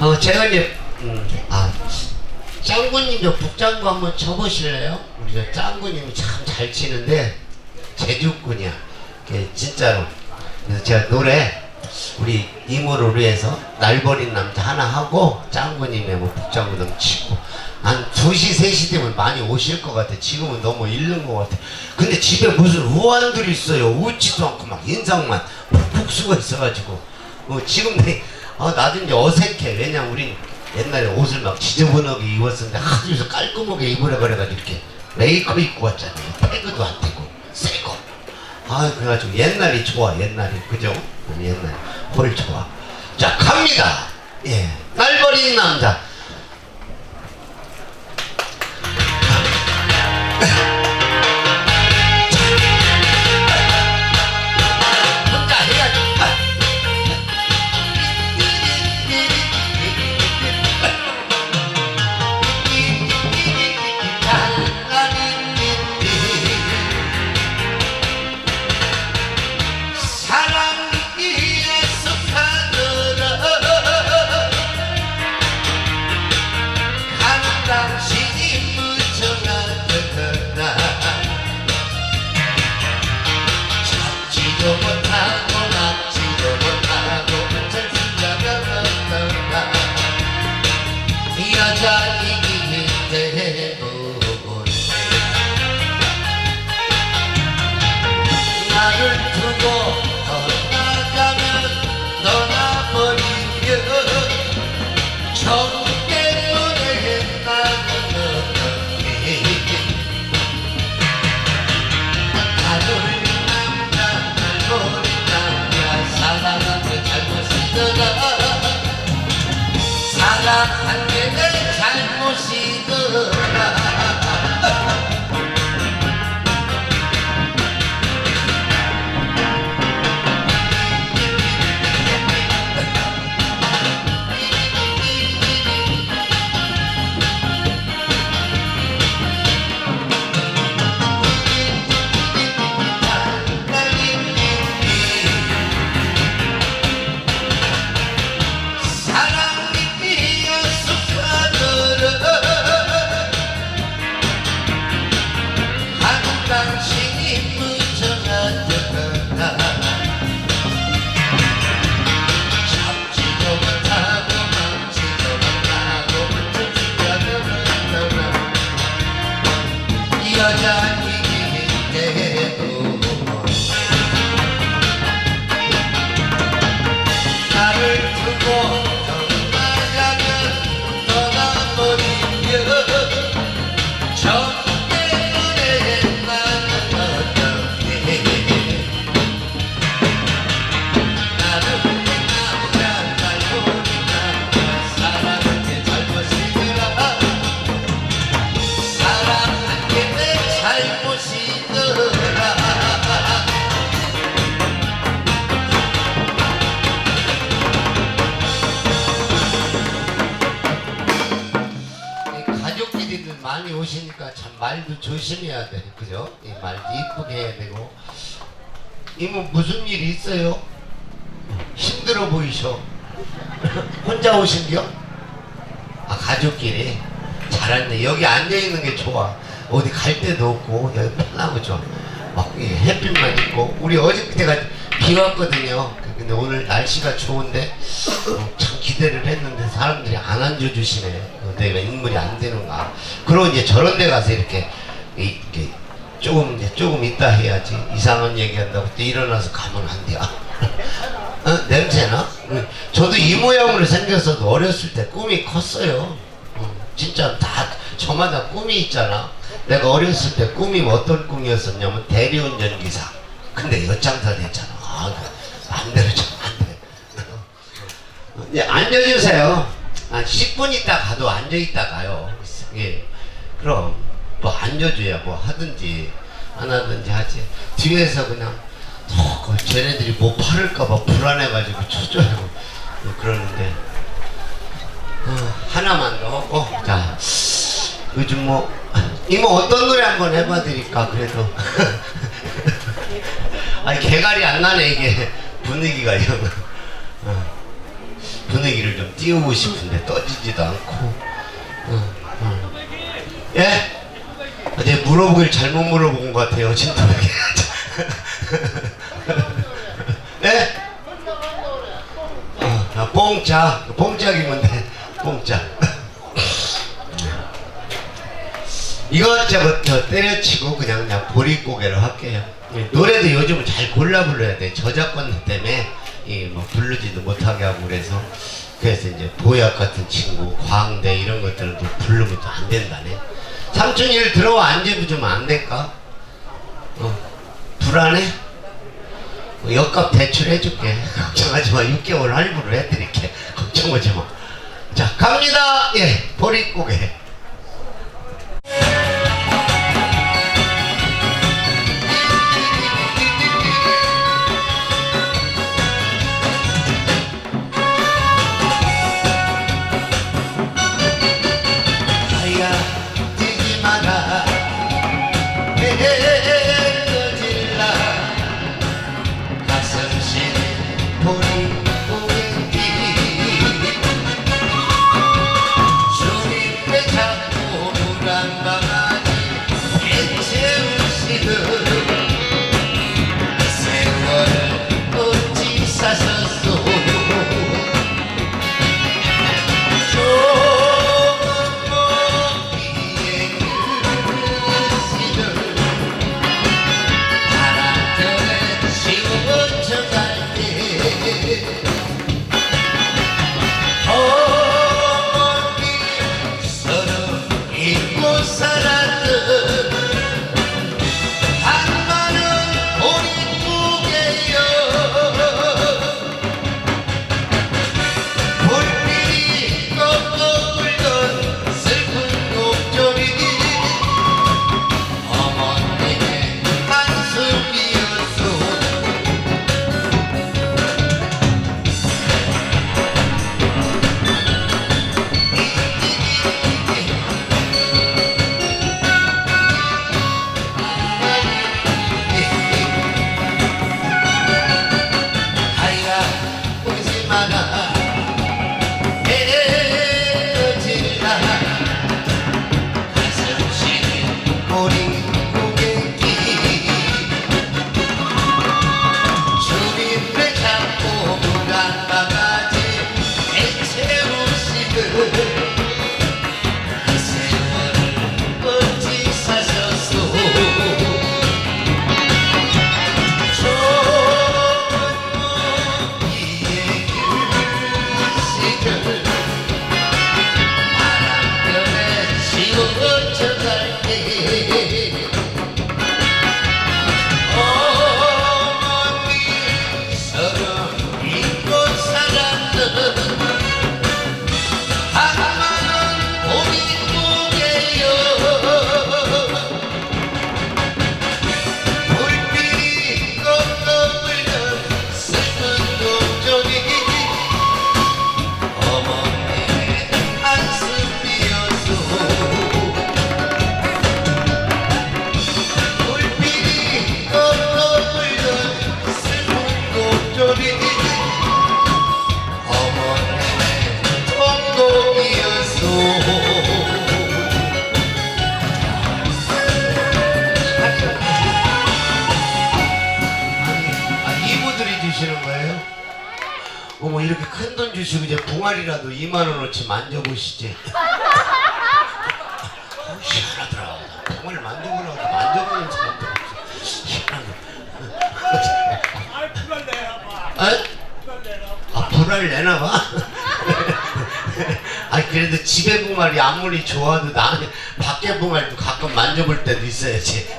어, 제가 이제, 음, 아, 짱구님 저 북장구 한번 쳐보실래요? 우리 저 짱구님이 참 잘 치는데, 제주꾼이야. 이게 진짜로. 그래서 제가 노래, 우리 이모를 위해서 날 버린 남자 하나 하고, 짱구님의 뭐 북장구 좀 치고, 한 2시, 3시 되면 많이 오실 것 같아. 지금은 너무 잃는 것 같아. 근데 집에 무슨 우환들이 있어요. 웃지도 않고 막 인상만 푹푹 쓰고 있어가지고. 뭐 지금 내, 아, 나도 이제 어색해. 왜냐, 우린 옛날에 옷을 막 지저분하게 입었었는데 요새 깔끔하게 입으라 그래가지고 이렇게 메이크업 입고 왔잖아요. 태그도 안 떼고, 새거. 아, 그래가지고 옛날이 좋아, 옛날이. 그죠? 옛날. 홀 좋아. 자, 갑니다. 예. 날 버린 남자. 잡지도 여자이 말도 조심해야 돼, 그죠? 이 말도 이쁘게 해야 되고. 이모 무슨 일 있어요? 힘들어 보이셔. 혼자 오신겨? 아 가족끼리 잘했네. 여기 앉아 있는 게 좋아. 어디 갈 데도 없고 여기 편하고 좋아. 막이 햇빛만 있고 우리 어저께가 비 왔거든요. 근데 오늘 날씨가 좋은데 어, 참 기대를 했는데 사람들이 안 앉아주시네. 어, 내가 인물이 안 되는가. 그러고 이제 저런 데 가서 이렇게 이- 이렇게 조금 이제 조금 있다 해야지. 이상한 얘기한다고 또 일어나서 가면 안 돼. 어? 냄새나? 응. 저도 이 모양으로 생겼어도 어렸을 때 꿈이 컸어요. 응. 진짜 다 저마다 꿈이 있잖아. 내가 어렸을 때 꿈이 어떤 꿈이었었냐면 대리운전 기사. 근데 엿장사 됐잖아. 아, 마음대로 좀안 돼. 예, 앉아주세요. 한 10분 있다 가도 앉아 있다 가요. 예. 그럼, 뭐 앉아줘야 뭐 하든지, 안 하든지 하지. 뒤에서 그냥, 어, 그 쟤네들이 뭐 팔을까봐 불안해가지고 초조하고 뭐 그러는데, 어, 하나만 더 하고, 자, 요즘 뭐, 이모 어떤 노래 한번 해봐 드릴까, 그래도. 아니, 개갈이 안 나네, 이게. 분위기가, 이거. 분위기를 좀 띄우고 싶은데 떠지지도 않고. 예? 어제 물어보길 잘못 물어본 것 같아요, 진도에게. 네? 어, 아, 뽕짝, 뽕짝이면 돼, 뽕짝. 이것저것 저 때려치고 그냥 그냥 보릿고개로 할게요. 예, 노래도 요즘은 잘 골라 불러야 돼. 저작권 때문에 이뭐 부르지도 못하게 하고 그래서 그래서 이제 보약 같은 친구, 광대 이런 것들은 또 부르면 또 안 된다네. 삼촌 일 들어와 앉아보면 안 될까? 어, 불안해? 어, 역값 대출 해줄게. 걱정하지 마. 6개월 할부를 해드릴게. 걱정하지 마. 자, 갑니다. 예, 보릿고개. 주시고 이제 봉알이라도 2만 원어치 만져보시지. 어, 희한하더라. 봉알 만져보라고 만져보는 사람도 없어. 희한하네. 아이 불안 내놔 봐. 아? 불알 내나봐? 아 그래도 집에 봉알이 아무리 좋아도 나 밖에 봉알도 가끔 만져볼 때도 있어야지.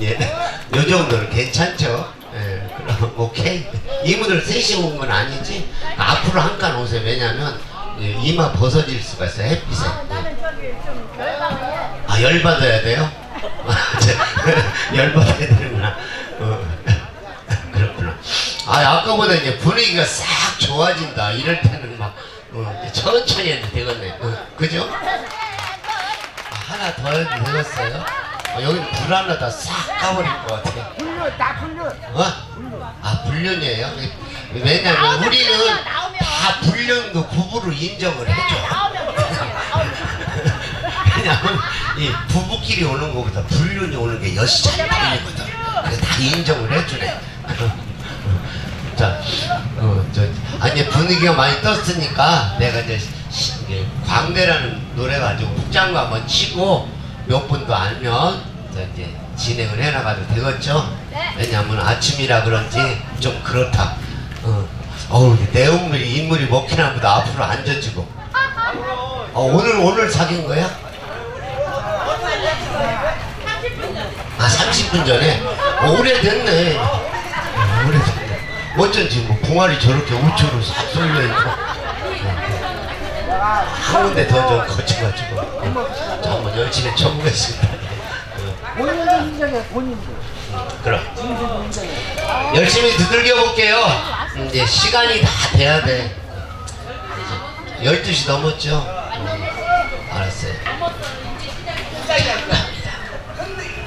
예, 요 정도는 괜찮죠? 예, 그럼 오케이. 이모들 셋이 온건 아니지? 앞으로 한 칸 오세요. 왜냐면 예, 이마 벗어질 수가 있어요. 햇빛에. 나는 저기 좀 결방해. 아 열받아야 돼요? 저, 열받아야 되는구나 어, 그렇구나 아 아까보다 이제 분위기가 싹 좋아진다 이럴 때는 막 어, 천천히 해도 되겠네 어, 그죠? 아, 하나 더 해도 되겠어요? 어, 여기 불안하다 싹 까버릴 것 같아. 불륜 다 불륜 어? 아 불륜이에요? 왜냐면 나오면 우리는 불륜이야, 나오면. 다 불륜도 부부로 인정을 해줘. 나오면 나오면 왜냐면 이 부부끼리 오는 것보다 불륜이 오는 게 여시장이거든. 그래서 다 인정을 해주네. 자, 어, 저, 아니 분위기가 많이 떴으니까 내가 이제 시- 이제 광대라는 노래 가지고 국장도 한번 치고 몇 분도 알면 저 이제 진행을 해나가도 되겠죠? 네. 왜냐면 아침이라 그런지 좀 그렇다. 어, 어우 내 인물이 인물이 먹히나 보다 앞으로 앉아지고. 어, 오늘 오늘 사귄 거야? 아 30분 전에 어, 오래됐네 어, 오래됐네 어쩐지 뭐 봉알이 저렇게 우초로 싹 쏠려 있고 한 군데 더좀 거쳐가지고. 어, 자 한번 열심히 쳐보겠습니다. 어, 본인도 인정해 본인도 그럼. 진실도 인정해 열심히 두들겨 볼게요. 이제 시간이 다 돼야 돼. 이제 12시 넘었죠? 음, 알았어요.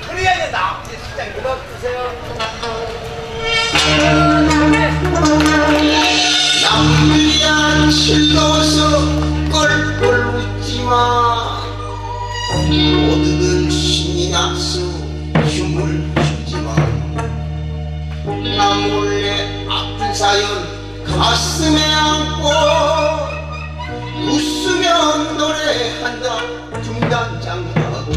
그래야 나 진짜 이거 주세요 남이야 즐거워서 꼴꼴 웃지마. 모두들 신이 나서 춤을 추지마. 나 몰래 아픈 사연 가슴에 안고 웃으며 노래한다. 중단장하고